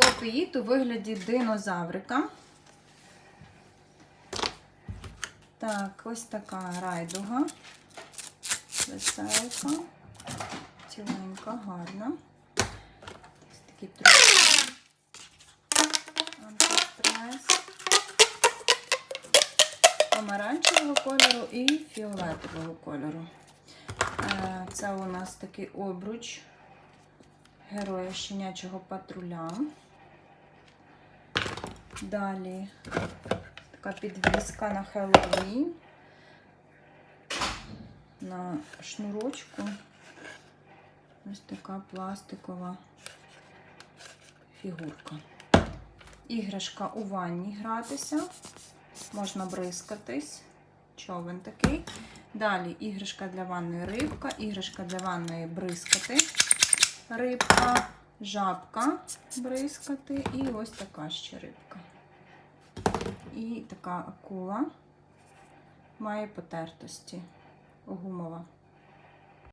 Хлопеїт у вигляді динозаврика. Так, ось така райдуга. Веселка. Ціленька, гарна. Ось такі трохи. Антистрес. Помаранчевого кольору і фіолетового кольору. Е, Це у нас такий обруч героя щенячого патруля. Далі така підвіска на Хеллоуін. На шнурочку. Ось така пластикова фігурка. Іграшка у ванні гратися. Можна бризкатись. Човен такий. Далі іграшка для ванної рибка, іграшка для ванної бризкати. Рибка, жабка бризкати і ось така ще рибка. І така акула має потертості гумова.